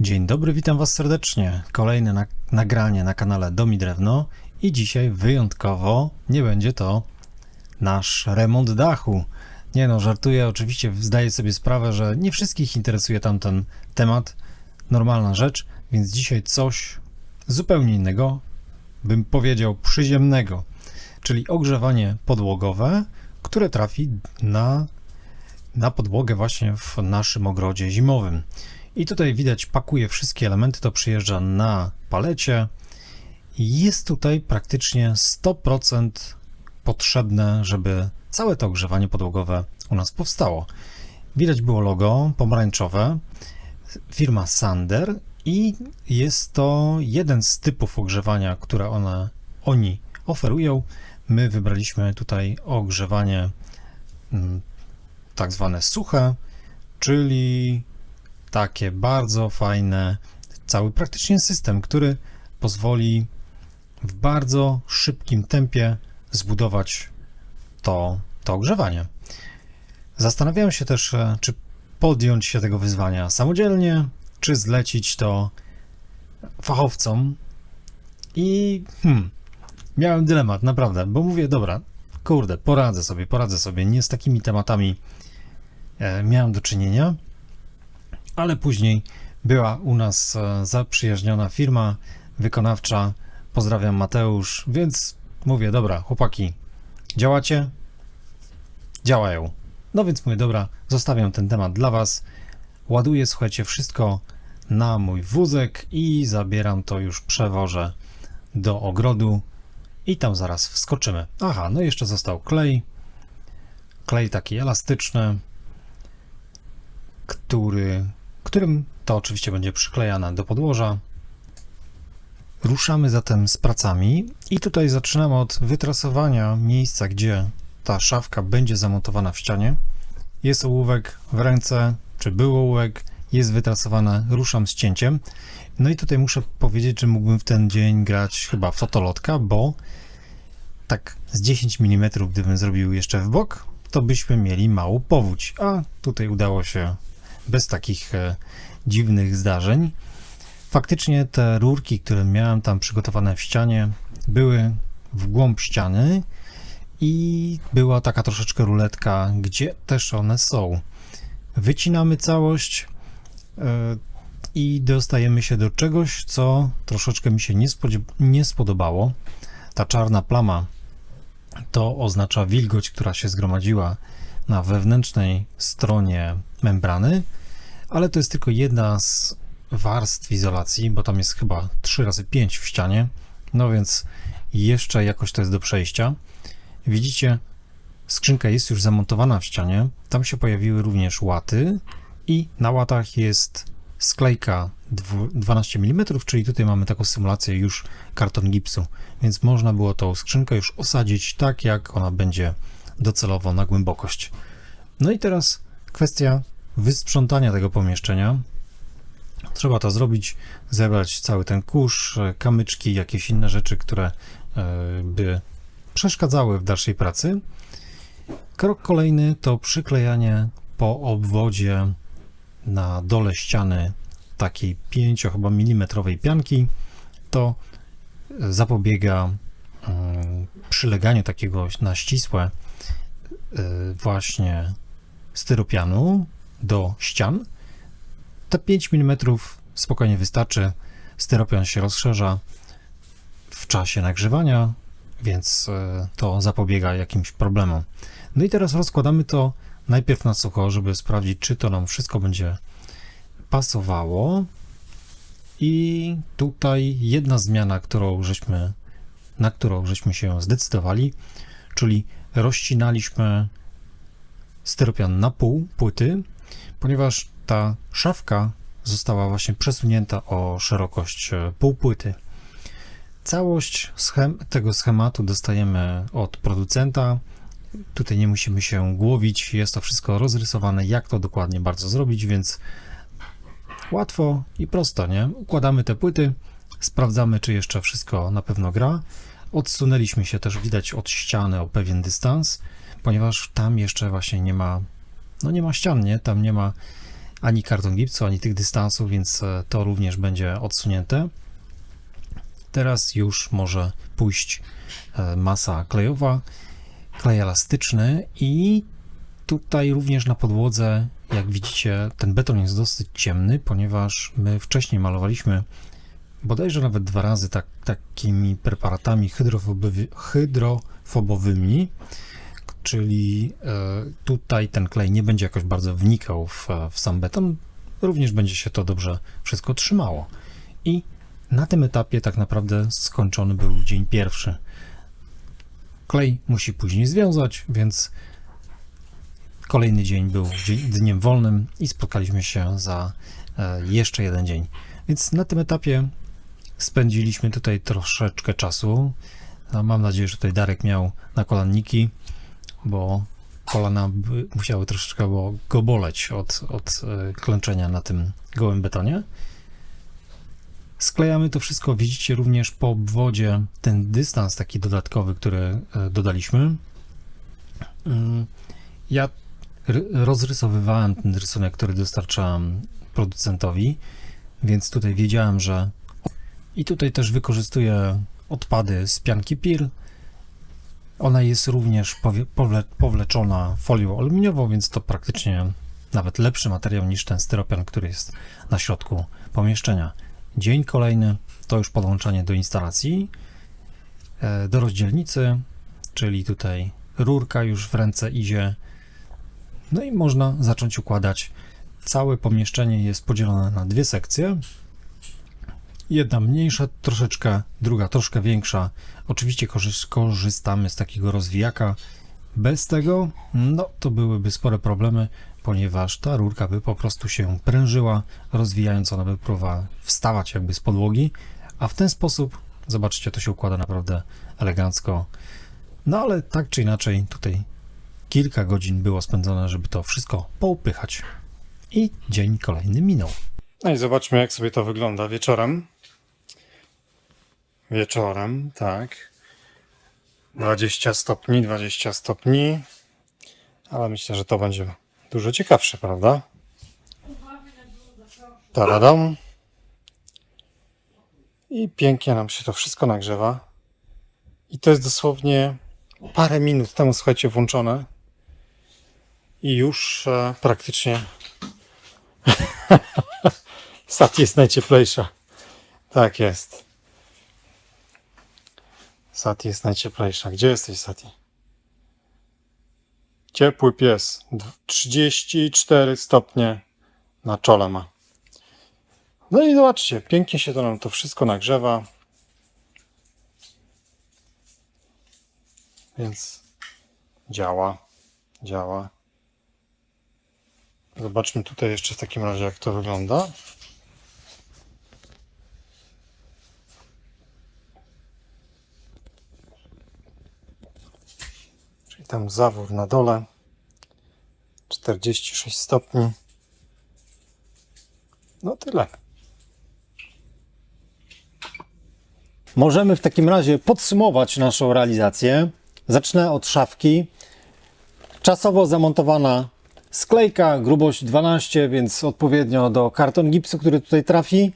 Dzień dobry, witam Was serdecznie. Kolejne na nagranie na kanale Domi Drewno i dzisiaj wyjątkowo nie będzie to nasz remont dachu. Nie no, żartuję, oczywiście zdaję sobie sprawę, że nie wszystkich interesuje tamten temat, normalna rzecz, więc dzisiaj coś zupełnie innego, bym powiedział przyziemnego, czyli ogrzewanie podłogowe, które trafi na, na podłogę właśnie w naszym ogrodzie zimowym. I tutaj widać, pakuje wszystkie elementy, to przyjeżdża na palecie. Jest tutaj praktycznie 100% potrzebne, żeby całe to ogrzewanie podłogowe u nas powstało. Widać było logo pomarańczowe, firma Sander i jest to jeden z typów ogrzewania, które one, oni oferują. My wybraliśmy tutaj ogrzewanie mm, tak zwane suche, czyli takie bardzo fajne, cały praktycznie system, który pozwoli w bardzo szybkim tempie zbudować to, to ogrzewanie. Zastanawiałem się też, e, czy podjąć się tego wyzwania samodzielnie, czy zlecić to fachowcom. I hmm, miałem dylemat, naprawdę, bo mówię, dobra, kurde, poradzę sobie, poradzę sobie. Nie z takimi tematami e, miałem do czynienia ale później była u nas e, zaprzyjaźniona firma wykonawcza. Pozdrawiam Mateusz, więc mówię, dobra, chłopaki, działacie? Działają. No więc mówię, dobra, zostawiam ten temat dla Was. Ładuję, słuchajcie, wszystko na mój wózek i zabieram to już przewożę do ogrodu i tam zaraz wskoczymy. Aha, no jeszcze został klej. Klej taki elastyczny, który którym to oczywiście będzie przyklejane do podłoża. Ruszamy zatem z pracami i tutaj zaczynamy od wytrasowania miejsca, gdzie ta szafka będzie zamontowana w ścianie. Jest ołówek w ręce, czy był ołówek, jest wytrasowane, ruszam z cięciem. No i tutaj muszę powiedzieć, że mógłbym w ten dzień grać chyba fotolotka, bo tak z 10 mm gdybym zrobił jeszcze w bok, to byśmy mieli małą powódź, a tutaj udało się bez takich e, dziwnych zdarzeń. Faktycznie te rurki, które miałem tam przygotowane w ścianie, były w głąb ściany i była taka troszeczkę ruletka, gdzie też one są. Wycinamy całość e, i dostajemy się do czegoś, co troszeczkę mi się nie, nie spodobało. Ta czarna plama to oznacza wilgoć, która się zgromadziła na wewnętrznej stronie membrany, ale to jest tylko jedna z warstw izolacji, bo tam jest chyba 3 razy 5 w ścianie, no więc jeszcze jakoś to jest do przejścia. Widzicie, skrzynka jest już zamontowana w ścianie, tam się pojawiły również łaty i na łatach jest sklejka 12 mm, czyli tutaj mamy taką symulację już karton gipsu, więc można było tą skrzynkę już osadzić tak, jak ona będzie docelowo na głębokość. No i teraz kwestia wysprzątania tego pomieszczenia. Trzeba to zrobić, zebrać cały ten kurz, kamyczki, jakieś inne rzeczy, które e, by przeszkadzały w dalszej pracy. Krok kolejny to przyklejanie po obwodzie na dole ściany takiej 5 chyba milimetrowej pianki. To zapobiega mm, przyleganiu takiego na ścisłe e, właśnie styropianu do ścian. Te 5 mm spokojnie wystarczy. Styropian się rozszerza w czasie nagrzewania, więc e, to zapobiega jakimś problemom. No i teraz rozkładamy to najpierw na sucho, żeby sprawdzić, czy to nam wszystko będzie pasowało. I tutaj jedna zmiana, którą żeśmy, na którą żeśmy się zdecydowali, czyli rozcinaliśmy styropian na pół płyty, ponieważ ta szafka została właśnie przesunięta o szerokość e, pół płyty. Całość schem tego schematu dostajemy od producenta. Tutaj nie musimy się głowić, jest to wszystko rozrysowane, jak to dokładnie bardzo zrobić, więc łatwo i prosto, nie? Układamy te płyty, sprawdzamy, czy jeszcze wszystko na pewno gra. Odsunęliśmy się też, widać, od ściany o pewien dystans, ponieważ tam jeszcze właśnie nie ma, no nie ma ścian, nie? Tam nie ma ani karton gipsu, ani tych dystansów, więc e, to również będzie odsunięte. Teraz już może pójść e, masa klejowa, klej elastyczny i tutaj również na podłodze, jak widzicie, ten beton jest dosyć ciemny, ponieważ my wcześniej malowaliśmy bodajże nawet dwa razy tak, takimi preparatami hydrofobowy, hydrofobowymi, czyli e, tutaj ten klej nie będzie jakoś bardzo wnikał w, w sam beton, również będzie się to dobrze wszystko trzymało. I na tym etapie tak naprawdę skończony był dzień pierwszy. Klej musi później związać, więc kolejny dzień był dniem wolnym i spotkaliśmy się za e, jeszcze jeden dzień. Więc na tym etapie spędziliśmy tutaj troszeczkę czasu. No, mam nadzieję, że tutaj Darek miał nakolanniki, bo kolana musiały troszeczkę go boleć od, od e, klęczenia na tym gołym betonie. Sklejamy to wszystko, widzicie również po obwodzie ten dystans taki dodatkowy, który e, dodaliśmy. Mm, Ja ry- rozrysowywałem ten rysunek, który dostarczałem producentowi, więc tutaj wiedziałem, że i tutaj też wykorzystuję odpady z pianki PIR. Ona jest również powle- powleczona folią aluminiową, więc to praktycznie nawet lepszy materiał niż ten styropian, który jest na środku pomieszczenia. Dzień kolejny to już podłączanie do instalacji, e, do rozdzielnicy, czyli tutaj rurka już w ręce idzie. No i można zacząć układać. Całe pomieszczenie jest podzielone na dwie sekcje. Jedna mniejsza troszeczkę, druga troszkę większa. Oczywiście korzy- korzystamy z takiego rozwijaka. Bez tego, no to byłyby spore problemy, ponieważ ta rurka by po prostu się prężyła, rozwijając ona by próbowała wstawać jakby z podłogi, a w ten sposób, zobaczcie, to się układa naprawdę elegancko. No ale tak czy inaczej, tutaj kilka godzin było spędzone, żeby to wszystko poupychać. I dzień kolejny minął. No i zobaczmy, jak sobie to wygląda wieczorem. Wieczorem, tak. 20 stopni, 20 stopni. Ale myślę, że to będzie dużo ciekawsze, prawda? Taradam. I pięknie nam się to wszystko nagrzewa. I to jest dosłownie parę minut temu, słuchajcie, włączone. I już e, praktycznie Sati jest najcieplejsza. Tak jest. Sati jest najcieplejsza. Gdzie jesteś, Sati? Ciepły pies. Dw- 34 stopnie na czole ma. No i zobaczcie, pięknie się to nam to wszystko nagrzewa. Więc działa, działa. Zobaczmy tutaj jeszcze w takim razie, jak to wygląda. Tam zawór na dole. 46 stopni. No tyle. Możemy w takim razie podsumować naszą realizację. Zacznę od szafki. Czasowo zamontowana sklejka, grubość 12, więc odpowiednio do karton gipsu, który tutaj trafi.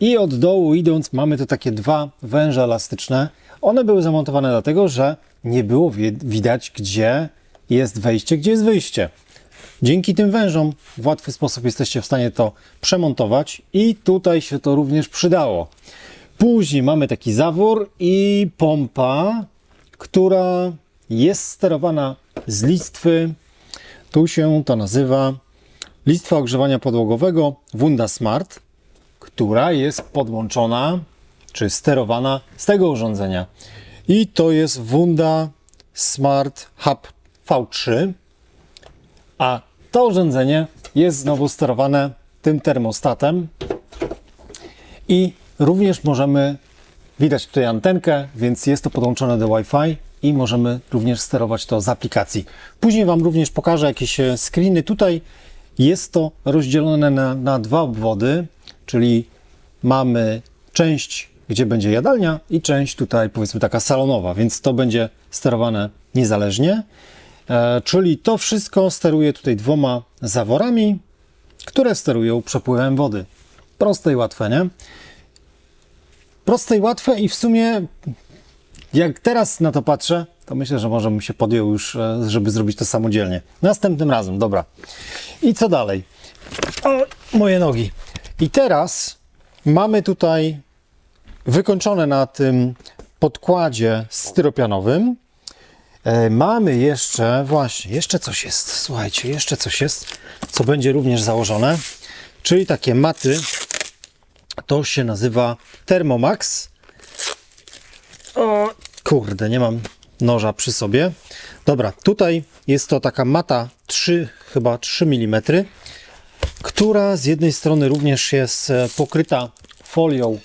I od dołu idąc mamy tu takie dwa węże elastyczne. One były zamontowane dlatego, że nie było wi- widać, gdzie jest wejście, gdzie jest wyjście. Dzięki tym wężom w łatwy sposób jesteście w stanie to przemontować i tutaj się to również przydało. Później mamy taki zawór i pompa, która jest sterowana z listwy. Tu się to nazywa listwa ogrzewania podłogowego Wunda Smart, która jest podłączona czy sterowana z tego urządzenia. I to jest Wunda Smart Hub V3. A to urządzenie jest znowu sterowane tym termostatem i również możemy, widać tutaj antenkę, więc jest to podłączone do Wi-Fi i możemy również sterować to z aplikacji. Później Wam również pokażę jakieś e, screeny. Tutaj jest to rozdzielone na, na dwa obwody, czyli mamy część, gdzie będzie jadalnia i część tutaj powiedzmy taka salonowa, więc to będzie sterowane niezależnie. E, czyli to wszystko steruje tutaj dwoma zaworami, które sterują przepływem wody. Proste i łatwe, nie? Proste i łatwe i w sumie jak teraz na to patrzę, to myślę, że może bym się podjął już, e, żeby zrobić to samodzielnie. Następnym razem, dobra. I co dalej? O, moje nogi. I teraz mamy tutaj wykończone na tym podkładzie styropianowym. E, mamy jeszcze, właśnie, jeszcze coś jest. Słuchajcie, jeszcze coś jest, co będzie również założone. Czyli takie maty. To się nazywa Thermomax. O, kurde, nie mam noża przy sobie. Dobra, tutaj jest to taka mata 3, chyba 3 mm, która z jednej strony również jest e, pokryta folią.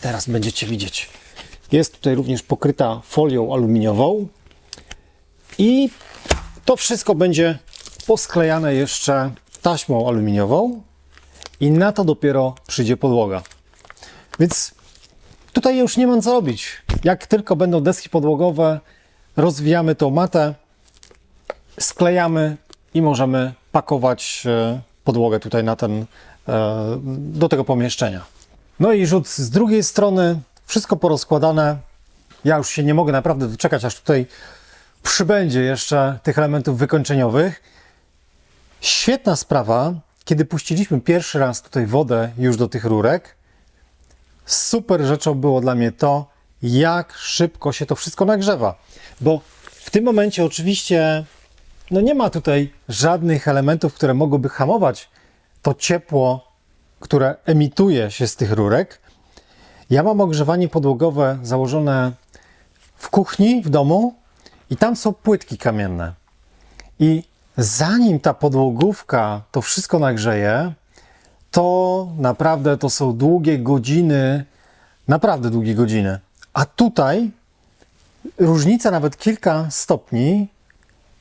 Teraz będziecie widzieć. Jest tutaj również pokryta folią aluminiową. I to wszystko będzie posklejane jeszcze taśmą aluminiową. I na to dopiero przyjdzie podłoga. Więc Tutaj już nie mam co robić. Jak tylko będą deski podłogowe, rozwijamy tą matę, sklejamy i możemy pakować e, podłogę tutaj na ten, e, do tego pomieszczenia. No i rzut z drugiej strony, wszystko porozkładane. Ja już się nie mogę naprawdę doczekać, aż tutaj przybędzie jeszcze tych elementów wykończeniowych. Świetna sprawa, kiedy puściliśmy pierwszy raz tutaj wodę już do tych rurek, super rzeczą było dla mnie to, jak szybko się to wszystko nagrzewa. Bo w tym momencie oczywiście no nie ma tutaj żadnych elementów, które mogłyby hamować to ciepło, które emituje się z tych rurek. Ja mam ogrzewanie podłogowe założone w kuchni, w domu i tam są płytki kamienne. I zanim ta podłogówka to wszystko nagrzeje, to naprawdę to są długie godziny, naprawdę długie godziny. A tutaj różnica nawet kilka stopni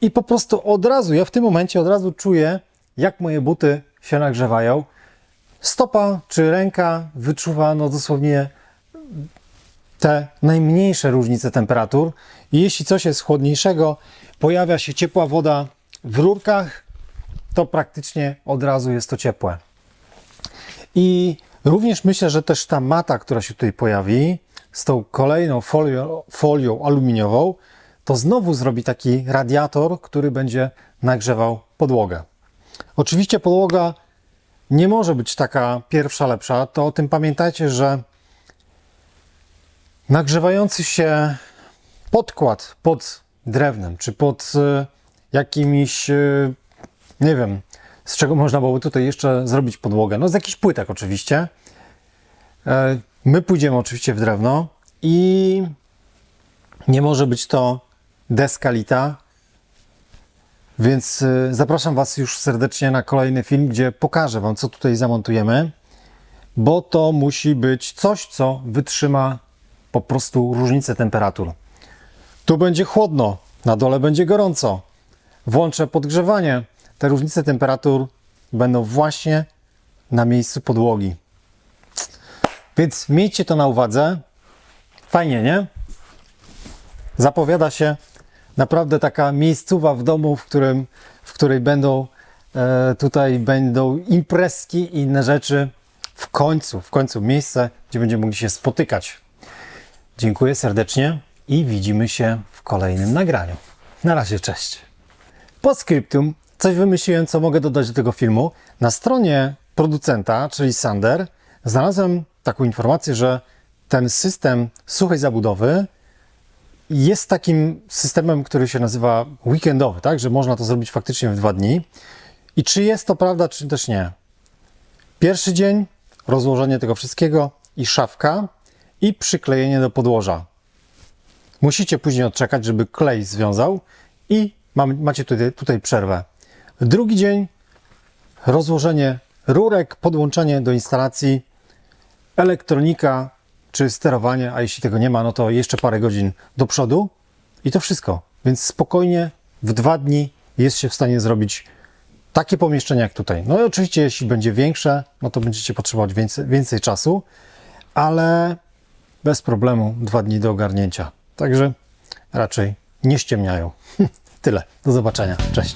i po prostu od razu, ja w tym momencie od razu czuję, jak moje buty się nagrzewają. Stopa czy ręka wyczuwa no dosłownie te najmniejsze różnice temperatur. I jeśli coś jest chłodniejszego, pojawia się ciepła woda w rurkach, to praktycznie od razu jest to ciepłe. I również myślę, że też ta mata, która się tutaj pojawi, z tą kolejną folią, folią aluminiową, to znowu zrobi taki radiator, który będzie nagrzewał podłogę. Oczywiście podłoga nie może być taka pierwsza, lepsza. To o tym pamiętajcie, że nagrzewający się podkład pod drewnem, czy pod e, jakimiś, e, nie wiem, z czego można byłoby tutaj jeszcze zrobić podłogę? No z jakichś płytek oczywiście. My pójdziemy oczywiście w drewno i nie może być to deskalita, więc e, zapraszam Was już serdecznie na kolejny film, gdzie pokażę Wam, co tutaj zamontujemy, bo to musi być coś, co wytrzyma po prostu różnicę temperatur. Tu będzie chłodno, na dole będzie gorąco. Włączę podgrzewanie te różnice temperatur będą właśnie na miejscu podłogi. Więc miejcie to na uwadze. Fajnie, nie? Zapowiada się naprawdę taka miejscowa w domu, w, którym, w której będą e, tutaj będą imprezki i inne rzeczy. W końcu, w końcu miejsce, gdzie będziemy mogli się spotykać. Dziękuję serdecznie i widzimy się w kolejnym nagraniu. Na razie, cześć. Postscriptum coś wymyśliłem, co mogę dodać do tego filmu. Na stronie producenta, czyli Sander, znalazłem taką informację, że ten system suchej zabudowy jest takim systemem, który się nazywa weekendowy, tak? Że można to zrobić faktycznie w dwa dni. I czy jest to prawda, czy też nie? Pierwszy dzień, rozłożenie tego wszystkiego i szafka i przyklejenie do podłoża. Musicie później odczekać, żeby klej związał i macie tutaj, tutaj przerwę. Drugi dzień rozłożenie rurek, podłączenie do instalacji, elektronika czy sterowanie, a jeśli tego nie ma, no to jeszcze parę godzin do przodu i to wszystko. Więc spokojnie w dwa dni jest się w stanie zrobić takie pomieszczenie jak tutaj. No i oczywiście, jeśli będzie większe, no to będziecie potrzebować więcej, więcej czasu, ale bez problemu dwa dni do ogarnięcia. Także raczej nie ściemniają. Tyle. Do zobaczenia. Cześć.